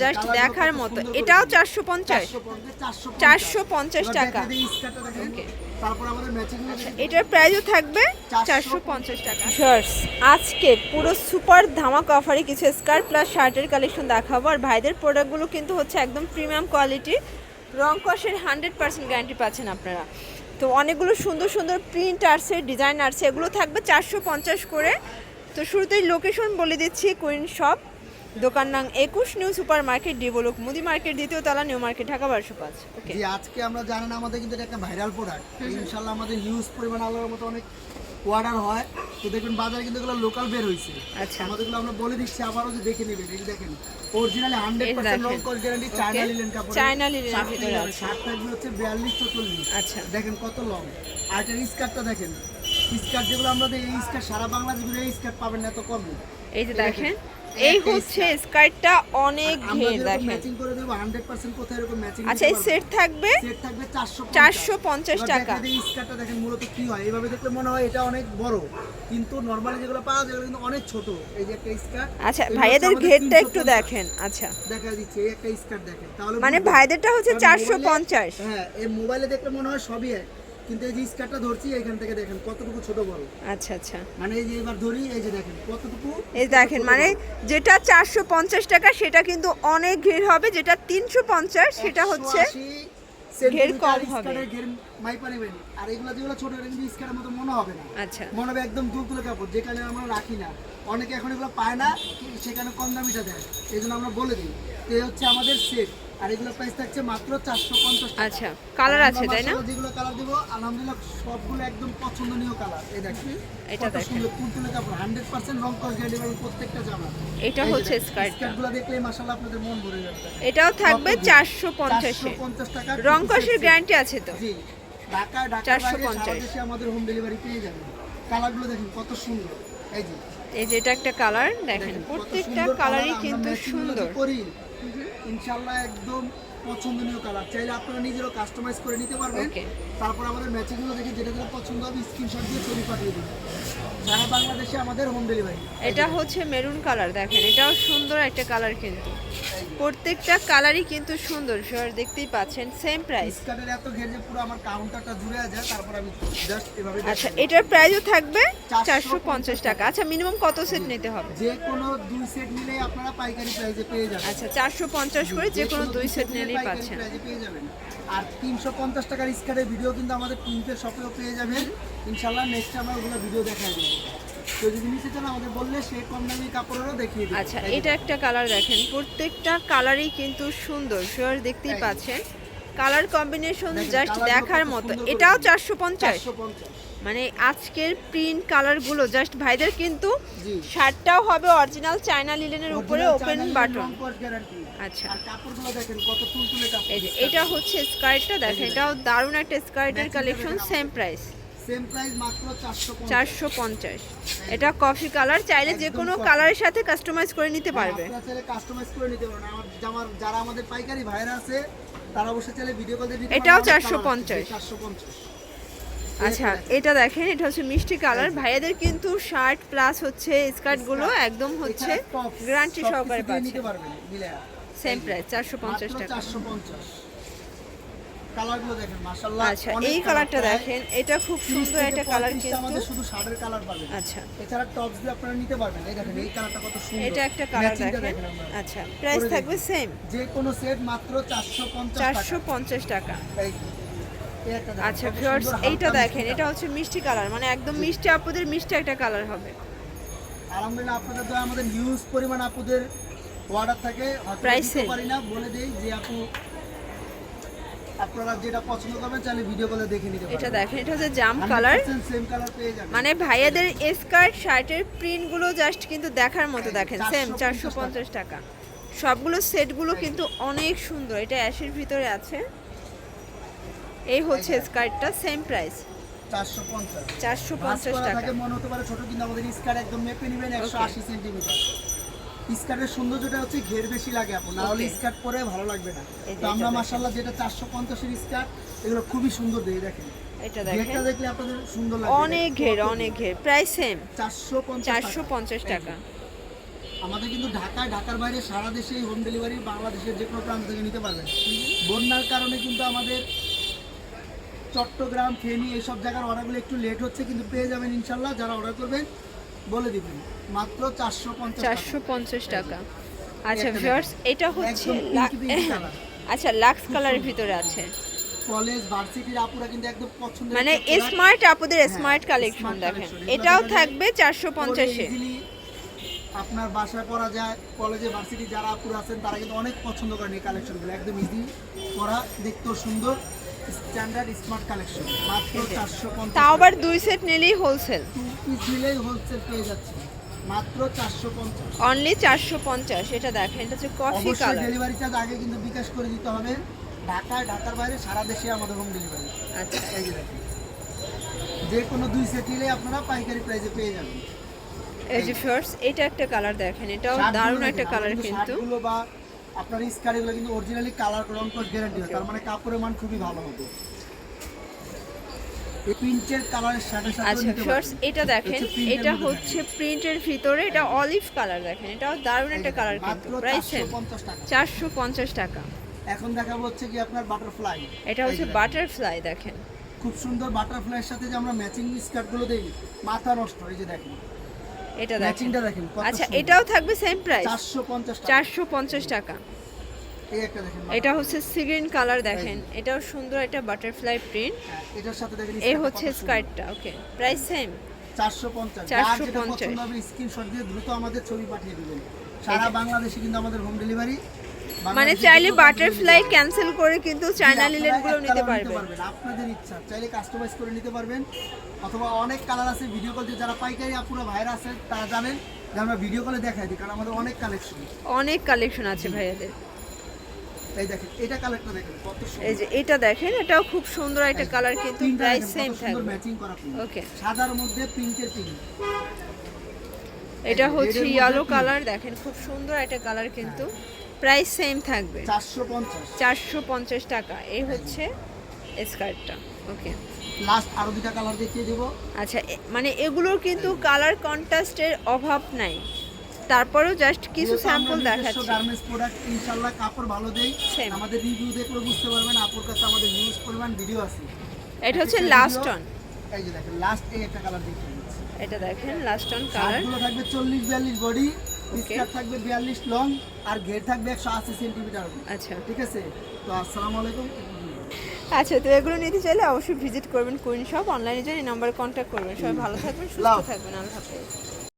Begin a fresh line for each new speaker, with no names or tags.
Just দেখার মতো। এটাও চারশো পঞ্চাশ। চারশো পঞ্চাশ টাকা।
ম্যাচিং
এটার প্রাইসও থাকবে চারশো পঞ্চাশ টাকা। শর্টস আজকে পুরো সুপার ধামাক অফারে কিছু স্কার্ট প্লাস শার্টের কালেকশন দেখাবো। আর ভাইদের প্রোডাক্টগুলো কিন্তু হচ্ছে একদম প্রিমিয়াম কোয়ালিটি রং কষের হান্ড্রেড পার্সেন্ট গ্যারান্টি পাচ্ছেন আপনারা। তো অনেকগুলো সুন্দর সুন্দর প্রিন্ট আসছে ডিজাইন আসছে এগুলো থাকবে চারশো পঞ্চাশ করে। তো শুরুতেই লোকেশন বলে দিচ্ছি কুইন শপ দোকান নাম একুশ নিউ সুপার মার্কেট ডিভোলক মুদি মার্কেট দ্বিতীয় তলা নিউ মার্কেট ঢাকা বারোশো পাঁচ। ওকে
জি আজকে আমরা জানেন আমাদের কিন্তু এটা একটা ভাইরাল প্রোডাক্ট ইনশাল্লাহ আমাদের হিউজ পরিমাণ আলোর মতো অনেক অর্ডার হয়। তো দেখবেন বাজারে কিন্তু এগুলো লোকাল বের হয়েছে
আচ্ছা।
আমাদেরগুলো আমরা বলে দিচ্ছি আবারও যে দেখে নেবেন। এই দেখেন অরিজিনালি হান্ড্রেড পার্সেন্ট। রং কস গ্যারান্টি চায়না লিলেন কাপড়
চায়না লিনেনের ভিতরে আছে।
শার্ট থাকবে হচ্ছে বিয়াল্লিশ চল্লিশ
আচ্ছা।
দেখেন কত লং আর এটার স্কার্টটা দেখেন। স্কার্ট যেগুলো আমরা এই স্কার্ট সারা বাংলাদেশ এই স্কার্ট পাবেন না এত কম।
এই যে দেখেন। এই হচ্ছে স্কার্টটা অনেক ঘের দেখেন।
ম্যাচিং করে দেবো হান্ড্রেড পার্সেন্ট কোথায় এরকম ম্যাচিং
আচ্ছা এই সেট থাকবে
সেট
টাকা।
এই স্কার্টটা দেখেন মূলত কি হয়। এইভাবে দেখলে মনে হয় এটা অনেক বড় কিন্তু নর্মালি যেগুলো পাওয়া যায় কিন্তু অনেক ছোট। এই যে একটা স্কার্ট
আচ্ছা ভাইয়াদের ঘেরটা একটু দেখেন আচ্ছা।
দেখা দিচ্ছে এই একটা স্কার্ট দেখেন। তাহলে
মানে ভাইদেরটা হচ্ছে
কারণ
চারশো
মোবাইলে-
পঞ্চাশ।
হ্যাঁ এই মোবাইলে দেখলে মনে হয় সবই এক। কিন্তু এই যে স্কার্টটা ধরছি এখান থেকে দেখেন কতটুকু ছোট বড়
আচ্ছা আচ্ছা।
মানে এই যে এবার ধরি এই যে দেখেন কতটুকু
এই দেখেন মানে যেটা চারশো পঞ্চাশ টাকা সেটা কিন্তু অনেক ঘের হবে যেটা তিনশো পঞ্চাশ সেটা হচ্ছে ঘের কম হবে।
ঘের মাইপা নেবেন। আর এগুলো যেগুলো ছোট কিন্তু স্কার্টের মতো মনে হবে না।
আচ্ছা।
মনে হবে একদম তুলতুলে কাপড় যেখানে আমরা রাখি না। অনেকে এখন এগুলো পায় না সেখানে কম দামিটা দেয়। এই জন্য আমরা বলে দিই তো হচ্ছে আমাদের সেট আর এগুলো প্রাইস থাকছে মাত্র চারশো পঞ্চাশ
আচ্ছা কালার আছে তাই না?
যেগুলো কালার দিব আলহামদুলিল্লাহ সবগুলো একদম পছন্দনীয় কালার এই দেখেন
এটা।
সুন্দর তুলতুলে কাপড় হান্ড্রেড পার্সেন্ট রং কস গ্যারান্টি পাবেন প্রত্যেকটা জামা।
এটা হচ্ছে স্কার্টটা
স্কার্টগুলো দেখলে মাসাল্লাহ আপনাদের মন ভরে যাবে।
এটাও থাকবে চারশো পঞ্চাশে।
450 টাকা
রং কষের গ্যারান্টি আছে তো?
জি ঢাকা ঢাকা
450
সারা দেশে আমাদের হোম ডেলিভারি পেয়ে যাবেন। কালারগুলো দেখুন কত সুন্দর। এই যে
এই যে এটা একটা কালার দেখেন প্রত্যেকটা কালারই কিন্তু সুন্দর।
করি। ইনশাআল্লাহ একদম পছন্দনীয় কালার চাইলে আপনারা নিজেরও কাস্টমাইজ করে নিতে পারবেন। তারপর আমাদের ম্যাচিংগুলো দেখে যেটা যেটা পছন্দ হবে স্ক্রিনশট দিয়ে ছবি পাঠিয়ে দিন সারা বাংলাদেশে আমাদের হোম ডেলিভারি
এটা হচ্ছে মেরুন কালার দেখেন এটাও সুন্দর একটা কালার কিন্তু। প্রত্যেকটা কালারই কিন্তু সুন্দর সর দেখতেই পাচ্ছেন সেম প্রাইস
স্কার্টের এত ঘের যে পুরো আমার কাউন্টারটা জুড়ে যায় তারপর আমি জাস্ট এভাবে
আচ্ছা এটার প্রাইসও থাকবে
450
চারশো পঞ্চাশ টাকা। আচ্ছা মিনিমাম কত সেট নিতে হবে?
যে কোনো দুই সেট নিলেই আপনারা পাইকারি প্রাইসে পেয়ে যাবেন।
আচ্ছা চারশো পঞ্চাশ করে যে কোনো দুই সেট নিলেই পাচ্ছেন।
পেয়ে যাবেন। আর তিনশো পঞ্চাশ টাকার স্কার্টের ভিডিও কিন্তু আমাদের প্রিন্টের শপেও পেয়ে যাবেন। ইনশাল্লাহ নেক্সট আমরা ওগুলো ভিডিও দেখাই দেবো। কেউ যদি নিতে চান আমাদের বললে কম দামি কাপড়েরও দেখিয়ে দিই
আচ্ছা এটা একটা কালার দেখেন। প্রত্যেকটা কালারই কিন্তু সুন্দর। সর দেখতেই পাচ্ছেন। কালার কম্বিনেশন জাস্ট দেখার মতো। এটাও চারশো পঞ্চাশ। মানে আজকের প্রিন্ট কালারগুলো জাস্ট ভাইদের কিন্তু শার্টটাও হবে অরিজিনাল চায়না লিলেনের উপরে ওপেন বাটন আচ্ছা। এটা হচ্ছে স্কার্টটা দেখেন। এটাও দারুণ একটা স্কার্টের কালেকশন সেম প্রাইস
চারশো
চারশো পঞ্চাশ। এটা কফি কালার চাইলে যে কোনো কালারের সাথে কাস্টমাইজ করে নিতে পারবে।
চাইলে কাস্টমাইজ করে নিতে পারবেন। আমার জামার যারা আমাদের পাইকারি ভাইরা আছে তারা অবশ্যই চাইলে ভিডিও কল দিয়ে
এটাও
পারবেন। অনেক
450
colour আছে, 450
আচ্ছা এটা দেখেন এটা হচ্ছে মিষ্টি কালার। ভাইয়াদের কিন্তু শার্ট প্লাস হচ্ছে স্কার্টগুলো একদম হচ্ছে গ্যারান্টি সহকারে
দিয়ে
পাচ্ছে
নিতে পারবেন মিলে
সেম প্রাইস চারশো পঞ্চাশ টাকা।
450 কালারগুলো দেখেন মাশাআল্লাহ
আচ্ছা এই কালারটা দেখেন এটা খুব সুন্দর একটা কালার কিন্তু।
আমাদের শুধু কালার পাবেন।
আচ্ছা।
এছাড়া টপস দিয়ে আপনারা নিতে পারবেন। এই দেখেন এই কালারটা কত সুন্দর।
এটা একটা কালার দেখেন। আচ্ছা প্রাইস থাকবে সেম
যে কোনো সেট মাত্র 450
চারশো
টাকা।
আচ্ছা ভিউয়ার্স এইটা দেখেন এটা হচ্ছে মিষ্টি কালার মানে একদম মিষ্টি আপুদের মিষ্টি একটা কালার হবে।
আলহামদুলিল্লাহ আপনাদের তো আমাদের হিউজ পরিমাণ আপুদের অর্ডার থাকে। দিতে পারি না বলে দেই যে আপু আপনারা যেটা পছন্দ করবেন চাইলে ভিডিও কলে দেখে নিতে
এটা দেখেন এটা হচ্ছে জাম কালার
সেম কালার পেয়ে যাবেন।
মানে ভাইয়াদের স্কার্ট শার্টের প্রিন্টগুলো জাস্ট কিন্তু দেখার মতো দেখেন। সেম
450
চারশো পঞ্চাশ টাকা। সবগুলো সেটগুলো কিন্তু অনেক সুন্দর। এটা অ্যাশের ভিতরে আছে। এই হচ্ছে স্কার্টটা সেম প্রাইস
450
চারশো
ভাঁজ
পঞ্চাশ
করা
টাকা।
মনে হতে পারে ছোট কিন্তু আমাদের স্কার্ট একদম মেপে নেবেন 180 সেন্টিমিটার স্কার্টের সৌন্দর্যটা হচ্ছে ঘের বেশি লাগে আপু না হলে স্কার্ট পরে ভালো লাগবে না। তো আমরা
এটা
মাশাআল্লাহ যেটা 450 এর স্কার্ট এগুলো খুবই সুন্দর দেই দেখেন।
এটা দেখেন।
দেখলে আপনাদের সুন্দর লাগবে
অনেক ঘের অনেক ঘের। সেম
450
চারশো পঞ্চাশ টাকা।
আমাদের কিন্তু ঢাকায় ঢাকার বাইরে সারা হোম ডেলিভারি বাংলাদেশের যে কোনো প্রান্ত থেকে নিতে পারবেন। বন্যার কারণে কিন্তু আমাদের চট্টগ্রাম ফেনী এইসব জায়গার অর্ডারগুলো একটু লেট হচ্ছে কিন্তু পেয়ে যাবেন ইনশাল্লাহ যারা অর্ডার করবেন। বলে দিবেন। মাত্র চারশো পঞ্চাশ
চারশো পঞ্চাশ টাকা। আচ্ছা ভিউয়ার্স এটা হচ্ছে। আচ্ছা লাক্স কালারের ভিতরে আছে।
কলেজ ভার্সিটির আপুরা কিন্তু একদম পছন্দের
মানে স্মার্ট আপুদের
হ্যাঁ,
স্মার্ট কালেকশন
smart
দেখেন। এটাও থাকবে চারশো
পরে
পঞ্চাশে
আপনার বাসায় পরা যায়। কলেজে ভার্সিটি যারা আপুরা আছেন তারা কিন্তু অনেক পছন্দ করেন এই কালেকশনগুলো একদম ইজি পরা দেখতেও সুন্দর। স্ট্যান্ডার্ড স্মার্ট কালেকশন মাত্র চারশো পঞ্চাশ
তাও আবার দুই সেট নিলেই হোলসেল
পিস দিলেই হোলসেল পেয়ে যাচ্ছে। মাত্র চারশো পঞ্চাশ।
অনলি চারশো পঞ্চাশ এটা দেখেন এটা হচ্ছে কফি কালার
ডেলিভারি চার্জ আগে কিন্তু বিকাশ করে দিতে হবে। ঢাকায় ঢাকার বাইরে সারা দেশে আমাদের হোম ডেলিভারি
আচ্ছা।
এই যে যে কোনো দুই সেট নিলে আপনারা পাইকারি প্রাইসে পেয়ে যাবেন।
এই যে ফার্স্ট এটা একটা কালার দেখেন এটাও দারুণ একটা কালার কিন্তু।
শার্টগুলো বা আপনার স্কার্টগুলো কিন্তু অরিজিনালি কালার রং কোড গ্যারান্টি হয়। তার মানে কাপড়ের মান খুবই ভালো হবে
আচ্ছা ফার্স্ট এটা দেখেন এটা হচ্ছে প্রিন্টের ভিতরে এটা অলিভ কালার দেখেন এটাও দারুণ একটা কালার কিন্তু। প্রাইস
চারশো পঞ্চাশ টাকা।
চারশো পঞ্চাশ টাকা।
এখন দেখাবো হচ্ছে কি আপনার বাটারফ্লাই
এটা হচ্ছে বাটারফ্লাই দেখেন।
খুব সুন্দর বাটারফ্লাইয়ের সাথে যে আমরা ম্যাচিং স্কার্টগুলো দেই মাথা নষ্ট এই যে দেখেন।
এটা
ম্যাচিংটা দেখেন
আচ্ছা এটাও থাকবে সেম প্রাইস
চারশো পঞ্চাশ টাকা।
এটা হচ্ছে সিগ্রিন কালার দেখেন। এটাও সুন্দর একটা বাটারফ্লাই প্রিন্ট
হ্যাঁ, এটার সাথে দেখেন
এই হচ্ছে স্কার্টটা ওকে প্রাইস সেম
চারশো পঞ্চাশ।
450
পছন্দ হবে স্ক্রিনশট দিয়ে দ্রুত আমাদের ছবি পাঠিয়ে দিবেন। সারা বাংলাদেশে কিন্তু আমাদের হোম ডেলিভারি
মানে চাইলে বাটারফ্লাই ক্যান্সেল করে কিন্তু চায়না লিলেনগুলো নিতে পারবেন।
আপনাদের ইচ্ছা। চাইলে কাস্টমাইজ করে নিতে পারবেন। অথবা অনেক কালার আছে ভিডিও কল দিয়ে যারা পাইকারি আপুরা ভাইরা আছেন তারা জানেন যে আমরা ভিডিও কলে দেখাই দিই কারণ আমাদের অনেক কালেকশন
অনেক কালেকশন আছে ভাইয়াদের।
এই দেখেন এটা কালেক্টটা দেখেন কত সুন্দর।
এই যে এটা দেখেন এটাও খুব সুন্দর একটা কালার কিন্তু প্রাইস সেম থাকবে।
ম্যাচিং করা।
ওকে
সাদার মধ্যে পিঙ্কের প্রিন্ট
এটা হচ্ছে ইয়েলো কালার দেখেন খুব সুন্দর একটা কালার কিন্তু। প্রাইস সেম থাকবে।
চারশো পঞ্চাশ।
টাকা। এই হচ্ছে স্কার্টটা ওকে
লাস্ট আরও দুটা কালার দেখিয়ে দেবো।
আচ্ছা মানে এগুলোর কিন্তু কালার কন্ট্রাস্টের অভাব নাই। তারপরেও জাস্ট কিছু স্যাম্পল দেখাচ্ছি।
গার্মেন্টস প্রোডাক্ট ইনশাআল্লাহ কাপড় ভালো দেই. আমাদের রিভিউ দেখলে বুঝতে পারবেন আপুর কাছে আমাদের হিউজ পরিমাণ ভিডিও আছে।
এটা হচ্ছে লাস্ট অন
এই যে দেখেন লাস্ট এই একটা কালার দেখিয়ে
এটা দেখেন লাস্ট অন কালার
থাকবে চল্লিশ বিয়াল্লিশ বডি
Okay.
স্কার্ট থাকবে বিয়াল্লিশ লং আর ঘের থাকবে একশো আশি সেন্টিমিটার
আচ্ছা।
ঠিক আছে? তো আসসালামু আলাইকুম।
আচ্ছা তো এগুলো নিতে চাইলে অবশ্যই ভিজিট করবেন কুইন সব অনলাইনে যাই নাম্বারে কন্ট্যাক্ট করবেন। সবাই ভালো থাকবেন সুস্থ। থাকবেন। আল্লাহ হাফেজ।